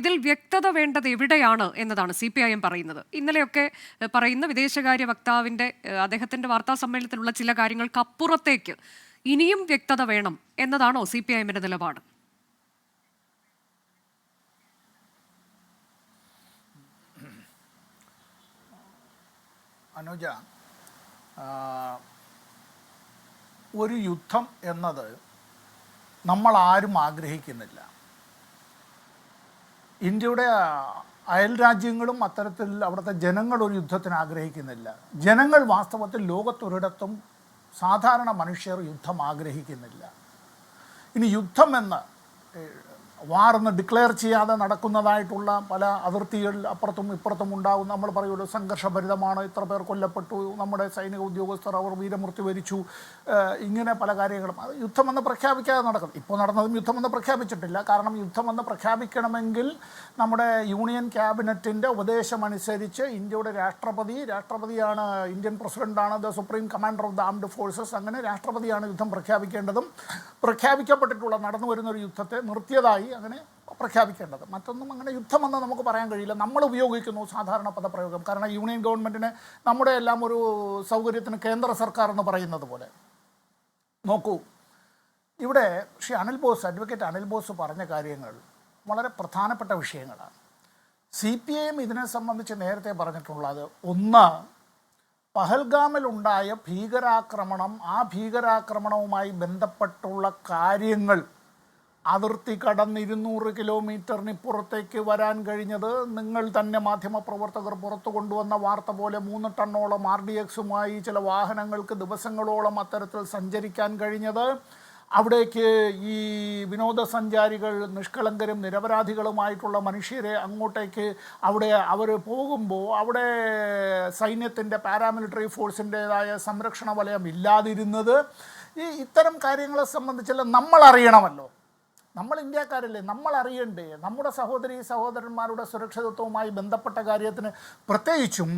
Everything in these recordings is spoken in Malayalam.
ഇതിൽ വ്യക്തത വേണ്ടത് എവിടെയാണ് എന്നതാണ് സി പി ഐ എം പറയുന്നത്. ഇന്നലെയൊക്കെ പറയുന്ന വിദേശകാര്യ വക്താവിന്റെ അദ്ദേഹത്തിന്റെ വാർത്താ സമ്മേളനത്തിലുള്ള ചില കാര്യങ്ങൾക്ക് അപ്പുറത്തേക്ക് ഇനിയും വ്യക്തത വേണം എന്നതാണോ സി പി ഐ എമ്മിന്റെ നിലപാട്? അനുജ ഒരു യുദ്ധം എന്നത് നമ്മൾ ആരും ആഗ്രഹിക്കുന്നില്ല. ഇന്ത്യയുടെ അയൽ രാജ്യങ്ങളും അത്തരത്തിൽ അവിടുത്തെ ജനങ്ങൾ ഒരു യുദ്ധത്തിന് ആഗ്രഹിക്കുന്നില്ല. ജനങ്ങൾ വാസ്തവത്തിൽ ലോകത്തൊരിടത്തും സാധാരണ മനുഷ്യർ യുദ്ധം ആഗ്രഹിക്കുന്നില്ല. ഇനി യുദ്ധം എന്ന് വാറെന്ന് ഡിക്ലെയർ ചെയ്യാതെ നടക്കുന്നതായിട്ടുള്ള പല അതിർത്തികൾ അപ്പുറത്തും ഇപ്പുറത്തും ഉണ്ടാകും നമ്മൾ പറയുമല്ലോ സംഘർഷഭരിതമാണ്. ഇത്ര പേർ കൊല്ലപ്പെട്ടു. നമ്മുടെ സൈനിക ഉദ്യോഗസ്ഥർ അവർ വീരമൃത്യു വരിച്ചു. ഇങ്ങനെ പല കാര്യങ്ങളും. അത് യുദ്ധമെന്ന് പ്രഖ്യാപിക്കാതെ നടക്കുന്നു. ഇപ്പോൾ നടന്നതും യുദ്ധമെന്ന് പ്രഖ്യാപിച്ചിട്ടില്ല. കാരണം യുദ്ധമെന്ന് പ്രഖ്യാപിക്കണമെങ്കിൽ നമ്മുടെ യൂണിയൻ ക്യാബിനറ്റിന്റെ ഉപദേശമനുസരിച്ച് ഇന്ത്യയുടെ രാഷ്ട്രപതി രാഷ്ട്രപതിയാണ് ഇന്ത്യൻ പ്രസിഡന്റാണ് the supreme commander of the armed forces. അങ്ങനെ രാഷ്ട്രപതിയാണ് യുദ്ധം പ്രഖ്യാപിക്കേണ്ടതും. പ്രഖ്യാപിക്കപ്പെട്ടിട്ടുള്ള നടന്നു വരുന്ന ഒരു യുദ്ധത്തെ നിർത്തിയതായി അങ്ങനെ പ്രഖ്യാപിക്കേണ്ടത്. മറ്റൊന്നും അങ്ങനെ യുദ്ധമെന്ന് നമുക്ക് പറയാൻ കഴിയില്ല. നമ്മൾ ഉപയോഗിക്കുന്നു സാധാരണ പദപ്രയോഗം. കാരണം യൂണിയൻ ഗവൺമെന്റിന് നമ്മുടെ എല്ലാം ഒരു സൗകര്യത്തിന് കേന്ദ്ര സർക്കാർ എന്ന് പറയുന്നത് പോലെ. നോക്കൂ ഇവിടെ ശ്രീ അനിൽ ബോസ് അഡ്വക്കേറ്റ് അനിൽ ബോസ് പറഞ്ഞ കാര്യങ്ങൾ വളരെ പ്രധാനപ്പെട്ട വിഷയങ്ങളാണ്. സി പി ഐ എം ഇതിനെ സംബന്ധിച്ച് നേരത്തെ പറഞ്ഞിട്ടുള്ളത് ഒന്ന് പഹൽഗാമിലുണ്ടായ ഭീകരാക്രമണം ആ ഭീകരാക്രമണവുമായി ബന്ധപ്പെട്ടുള്ള കാര്യങ്ങൾ അതിർത്തി കടന്ന് ഇരുന്നൂറ് കിലോമീറ്ററിന് പുറത്തേക്ക് വരാൻ കഴിഞ്ഞത് നിങ്ങൾ തന്നെ മാധ്യമപ്രവർത്തകർ പുറത്തു കൊണ്ടുവന്ന വാർത്ത പോലെ മൂന്ന് ടണ്ണോളം ആർ ഡി എക്സുമായി ചില വാഹനങ്ങൾക്ക് ദിവസങ്ങളോളം അത്തരത്തിൽ സഞ്ചരിക്കാൻ കഴിഞ്ഞത്. അവിടേക്ക് ഈ വിനോദസഞ്ചാരികൾ നിഷ്കളങ്കരും നിരപരാധികളുമായിട്ടുള്ള മനുഷ്യരെ അങ്ങോട്ടേക്ക് അവിടെ അവർ പോകുമ്പോൾ അവിടെ സൈന്യത്തിന്റെ പാരാമിലിറ്ററി ഫോഴ്സിന്റേതായ സംരക്ഷണ വലയം ഇല്ലാതിരുന്നത്. ഈ ഇത്തരം കാര്യങ്ങളെ സംബന്ധിച്ചെല്ലാം നമ്മൾ അറിയണമല്ലോ. നമ്മൾ ഇന്ത്യക്കാരല്ലേ നമ്മൾ അറിയണ്ടേ? നമ്മുടെ സഹോദരി സഹോദരന്മാരുടെ സുരക്ഷിതത്വവുമായി ബന്ധപ്പെട്ട കാര്യത്തിന് പ്രത്യേകിച്ചും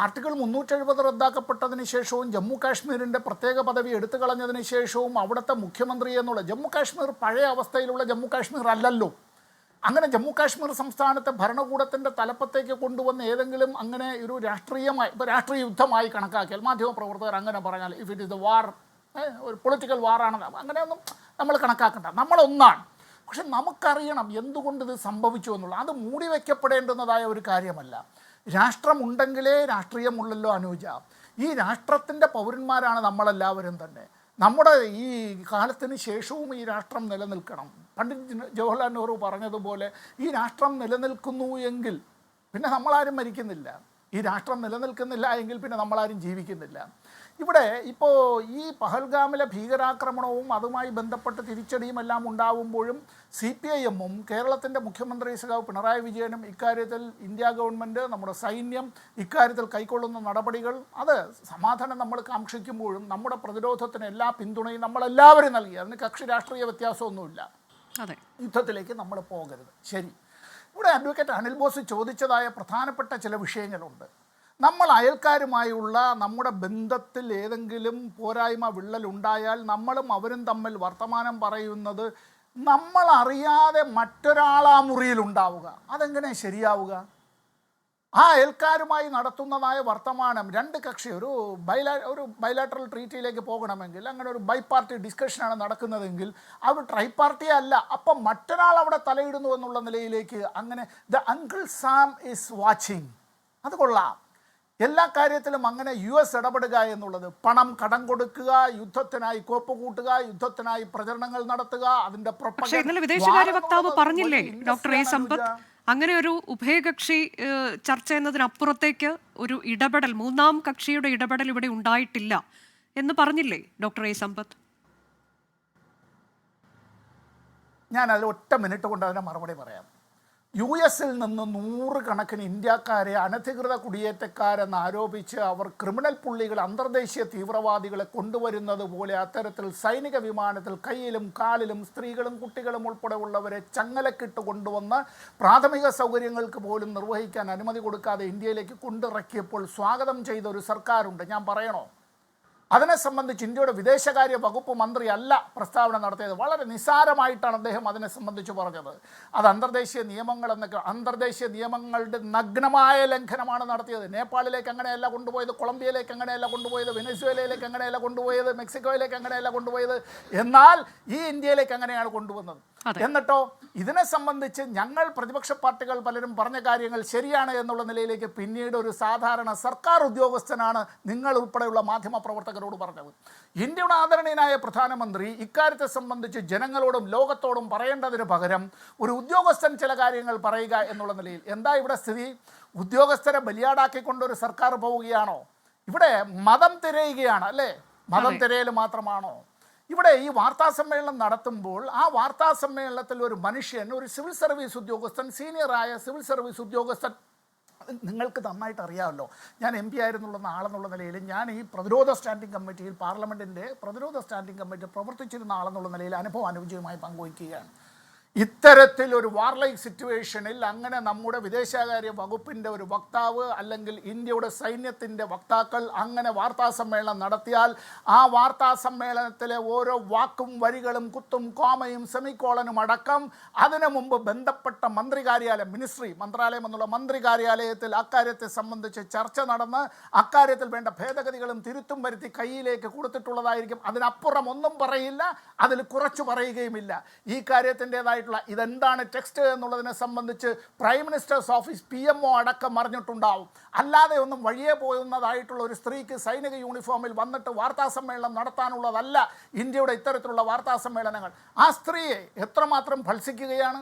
ആർട്ടിക്കിൾ മുന്നൂറ്റെഴുപത് റദ്ദാക്കപ്പെട്ടതിന് ശേഷവും ജമ്മു കാശ്മീരിന്റെ പ്രത്യേക പദവി എടുത്തു കളഞ്ഞതിന് ശേഷവും അവിടുത്തെ മുഖ്യമന്ത്രി എന്നുള്ള ജമ്മു കാശ്മീർ പഴയ അവസ്ഥയിലുള്ള ജമ്മു കാശ്മീർ അല്ലല്ലോ. അങ്ങനെ ജമ്മു കാശ്മീർ സംസ്ഥാനത്തെ ഭരണകൂടത്തിന്റെ തലപ്പത്തേക്ക് കൊണ്ടുവന്ന ഏതെങ്കിലും അങ്ങനെ ഒരു രാഷ്ട്രീയമായി ഇപ്പോൾ രാഷ്ട്രീയ യുദ്ധമായി കണക്കാക്കിയാൽ മാധ്യമപ്രവർത്തകർ അങ്ങനെ പറഞ്ഞാൽ if it is the war ഒരു പൊളിറ്റിക്കൽ വാറാണ് അങ്ങനെയൊന്നും നമ്മൾ കണക്കാക്കണ്ട. നമ്മളൊന്നാണ്. പക്ഷെ നമുക്കറിയണം എന്തുകൊണ്ട് ഇത് സംഭവിച്ചു എന്നുള്ളത് അത് മൂടി വയ്ക്കപ്പെടേണ്ടുന്നതായ ഒരു കാര്യമല്ല. രാഷ്ട്രമുണ്ടെങ്കിലേ രാഷ്ട്രീയമുള്ളല്ലോ അനുജ. ഈ രാഷ്ട്രത്തിന്റെ പൗരന്മാരാണ് നമ്മളെല്ലാവരും തന്നെ. നമ്മുടെ ഈ കാലത്തിന് ശേഷവും ഈ രാഷ്ട്രം നിലനിൽക്കണം. പണ്ഡിറ്റ് ജവഹർലാൽ നെഹ്റു പറഞ്ഞതുപോലെ ഈ രാഷ്ട്രം നിലനിൽക്കുന്നു എങ്കിൽ പിന്നെ നമ്മളാരും മരിക്കുന്നില്ല. ഈ രാഷ്ട്രം നിലനിൽക്കുന്നില്ല എങ്കിൽ പിന്നെ നമ്മളാരും ജീവിക്കുന്നില്ല. ഇവിടെ ഇപ്പോൾ ഈ പഹൽഗാമിലെ ഭീകരാക്രമണവും അതുമായി ബന്ധപ്പെട്ട് തിരിച്ചടിയും എല്ലാം ഉണ്ടാവുമ്പോഴും സി പി ഐ എമ്മും കേരളത്തിന്റെ മുഖ്യമന്ത്രി സഖാവ് പിണറായി വിജയനും ഇക്കാര്യത്തിൽ ഇന്ത്യ ഗവൺമെന്റ് നമ്മുടെ സൈന്യം ഇക്കാര്യത്തിൽ കൈക്കൊള്ളുന്ന നടപടികൾ അത് സമാധാനം നമ്മൾ കാക്ഷിക്കുമ്പോഴും നമ്മുടെ പ്രതിരോധത്തിന് എല്ലാ പിന്തുണയും നമ്മളെല്ലാവരും നൽകി. അതിന് കക്ഷി രാഷ്ട്രീയ വ്യത്യാസമൊന്നുമില്ല. അതെ. യുദ്ധത്തിലേക്ക് നമ്മൾ പോകരുത്. ശരി. ഇവിടെ അഡ്വക്കേറ്റ് അനിൽ ബോസ് ചോദിച്ചതായ പ്രധാനപ്പെട്ട ചില വിഷയങ്ങളുണ്ട്. നമ്മൾ അയൽക്കാരുമായുള്ള നമ്മുടെ ബന്ധത്തിൽ ഏതെങ്കിലും പോരായ്മ വിള്ളലുണ്ടായാൽ നമ്മളും അവരും തമ്മിൽ വർത്തമാനം പറയുന്നത് നമ്മൾ അറിയാതെ ഉണ്ടാവുക. അതെങ്ങനെ ശരിയാവുക? ആ അയൽക്കാരുമായി നടത്തുന്നതായ വർത്തമാനം രണ്ട് കക്ഷി ഒരു ബൈലാ ഒരു ബൈലാറ്ററൽ ട്രീറ്റിയിലേക്ക് പോകണമെങ്കിൽ അങ്ങനെ ഒരു ബൈ പാർട്ടി ഡിസ്കഷനാണ് നടക്കുന്നതെങ്കിൽ അത് ട്രൈ പാർട്ടി അല്ല. അപ്പം മറ്റൊരാൾ അവിടെ തലയിടുന്നു എന്നുള്ള നിലയിലേക്ക് അങ്ങനെ the uncle Sam is watching. അത് കൊള്ളാം. എല്ലാ കാര്യത്തിലും അങ്ങനെ യു എസ് ഇടപെടുക എന്നുള്ളത് പണം കടം കൊടുക്കുക യുദ്ധത്തിനായി കോപ്പ് കൂട്ടുക യുദ്ധത്തിനായി പ്രചരണങ്ങൾ നടത്തുക അതിന്റെ ഇന്നലെ വിദേശകാര്യ വക്താവ് പറഞ്ഞില്ലേ ഡോക്ടർ എ സമ്പത്ത്. അങ്ങനെ ഒരു ഉഭയകക്ഷി ചർച്ച എന്നതിനപ്പുറത്തേക്ക് ഒരു ഇടപെടൽ മൂന്നാം കക്ഷിയുടെ ഇടപെടൽ ഇവിടെ ഉണ്ടായിട്ടില്ല എന്ന് പറഞ്ഞില്ലേ ഡോക്ടർ എ. സമ്പത്ത്? ഞാൻ അതിൽ ഒറ്റ മിനിറ്റ് കൊണ്ട് അതിന് മറുപടി പറയാം. യു എസിൽ നിന്ന് നൂറുകണക്കിന് ഇന്ത്യക്കാരെ അനധികൃത കുടിയേറ്റക്കാരെന്ന് ആരോപിച്ച് അവർ ക്രിമിനൽ പുള്ളികൾ അന്തർദേശീയ തീവ്രവാദികളെ കൊണ്ടുവരുന്നത് പോലെ അത്തരത്തിൽ സൈനിക വിമാനത്തിൽ കയ്യിലും കാലിലും സ്ത്രീകളും കുട്ടികളും ഉൾപ്പെടെയുള്ളവരെ ചങ്ങലക്കിട്ട് കൊണ്ടുവന്ന് പ്രാഥമിക സൗകര്യങ്ങൾക്ക് പോലും നിർവഹിക്കാൻ അനുമതി കൊടുക്കാതെ ഇന്ത്യയിലേക്ക് കൊണ്ടിറക്കിയപ്പോൾ സ്വാഗതം ചെയ്ത ഒരു സർക്കാരുണ്ട്. ഞാൻ പറയണോ? അതിനെ സംബന്ധിച്ച് ഇന്ത്യയുടെ വിദേശകാര്യ വകുപ്പ് മന്ത്രി അല്ല പ്രസ്താവന നടത്തിയത്. വളരെ നിസാരമായിട്ടാണ് അദ്ദേഹം അതിനെ സംബന്ധിച്ച് പറഞ്ഞത്. അത് അന്തർദേശീയ നിയമങ്ങൾ എന്നൊക്കെ അന്തർദേശീയ നിയമങ്ങളുടെ നഗ്നമായ ലംഘനമാണ് നടത്തിയത്. നേപ്പാളിലേക്ക് അങ്ങനെയല്ല കൊണ്ടുപോയത് കൊളംബിയയിലേക്ക് അങ്ങനെയല്ല കൊണ്ടുപോയത് വെനസ്വേലയിലേക്ക് അങ്ങനെയല്ല കൊണ്ടുപോയത് മെക്സിക്കോയിലേക്ക് അങ്ങനെയല്ല കൊണ്ടുപോയത്. എന്നാൽ ഈ ഇന്ത്യയിലേക്ക് അങ്ങനെയാണ് കൊണ്ടുവന്നത്. എന്നിട്ടോ ഇതിനെ സംബന്ധിച്ച് ഞങ്ങൾ പ്രതിപക്ഷ പാർട്ടികൾ പലരും പറഞ്ഞ കാര്യങ്ങൾ ശരിയാണ് എന്നുള്ള നിലയിലേക്ക് പിന്നീട് ഒരു സാധാരണ സർക്കാർ ഉദ്യോഗസ്ഥനാണ് നിങ്ങൾ ഉൾപ്പെടെയുള്ള മാധ്യമ പ്രവർത്തകരോട് പറഞ്ഞത്. ഇന്ത്യയുടെ ആദരണീയനായ പ്രധാനമന്ത്രി ഇക്കാര്യത്തെ സംബന്ധിച്ച് ജനങ്ങളോടും ലോകത്തോടും പറയേണ്ടതിന് പകരം ഒരു ഉദ്യോഗസ്ഥൻ ചില കാര്യങ്ങൾ പറയുക എന്നുള്ള നിലയിൽ എന്താ ഇവിടെ സ്ഥിതി? ഉദ്യോഗസ്ഥരെ ബലിയാടാക്കിക്കൊണ്ട് ഒരു സർക്കാർ പോവുകയാണോ? ഇവിടെ മതം തിരയുകയാണ് അല്ലേ? മതം തിരയൽ മാത്രമാണോ? ഇവിടെ ഈ വാർത്താ സമ്മേളനം നടത്തുമ്പോൾ ആ വാർത്താ സമ്മേളനത്തിൽ ഒരു മനുഷ്യൻ ഒരു സിവിൽ സർവീസ് ഉദ്യോഗസ്ഥൻ സീനിയറായ സിവിൽ സർവീസ് ഉദ്യോഗസ്ഥൻ നിങ്ങൾക്ക് നന്നായിട്ട് അറിയാമല്ലോ. ഞാൻ എം പി ആയിരുന്നുള്ള ആളെന്നുള്ള നിലയിൽ ഞാൻ ഈ പ്രതിരോധ സ്റ്റാൻഡിംഗ് കമ്മിറ്റിയിൽ പാർലമെന്റിന്റെ പ്രതിരോധ സ്റ്റാൻഡിംഗ് കമ്മിറ്റി പ്രവർത്തിച്ചിരുന്ന ആളെന്നുള്ള നിലയിൽ അനുഭവം അനുഭവമായി പങ്കുവയ്ക്കുകയാണ്. ഇത്തരത്തിൽ ഒരു വാർലൈക്ക് സിറ്റുവേഷനിൽ അങ്ങനെ നമ്മുടെ വിദേശകാര്യ വകുപ്പിന്റെ ഒരു വക്താവ് അല്ലെങ്കിൽ ഇന്ത്യയുടെ സൈന്യത്തിന്റെ വക്താക്കൾ അങ്ങനെ വാർത്താ സമ്മേളനം നടത്തിയാൽ ആ വാർത്താ സമ്മേളനത്തിലെ ഓരോ വാക്കും വരികളും കുത്തും കോമയും സെമിക്കോളനും അടക്കം അതിനു മുമ്പ് ബന്ധപ്പെട്ട മന്ത്രി കാര്യാലയം മിനിസ്ട്രി മന്ത്രാലയം എന്നുള്ള മന്ത്രി കാര്യാലയത്തിൽ അക്കാര്യത്തെ സംബന്ധിച്ച് ചർച്ച നടന്ന് അക്കാര്യത്തിൽ വേണ്ട ഭേദഗതികളും തിരുത്തും വരുത്തി കയ്യിലേക്ക് കൊടുത്തിട്ടുള്ളതായിരിക്കും. അതിനപ്പുറം ഒന്നും പറയില്ല അതിൽ കുറച്ച് പറയുകയുമില്ല. ഈ കാര്യത്തിന്റെതായിട്ടുള്ള ഇതെന്താണ് ടെക്സ്റ്റ് എന്നുള്ളതിനെ സംബന്ധിച്ച് prime minister's office P M O അടക്കം അറിഞ്ഞിട്ടുണ്ടാവും. അല്ലാതെ ഒന്നും വഴിയെ പോകുന്നതായിട്ടുള്ള ഒരു സ്ത്രീക്ക് സൈനിക യൂണിഫോമിൽ വന്നിട്ട് വാർത്താ സമ്മേളനം നടത്താനുള്ളതല്ല ഇന്ത്യയുടെ ഇത്തരത്തിലുള്ള വാർത്താ സമ്മേളനങ്ങൾ. ആ സ്ത്രീയെ എത്രമാത്രം ഭത്സിക്കുകയാണ്?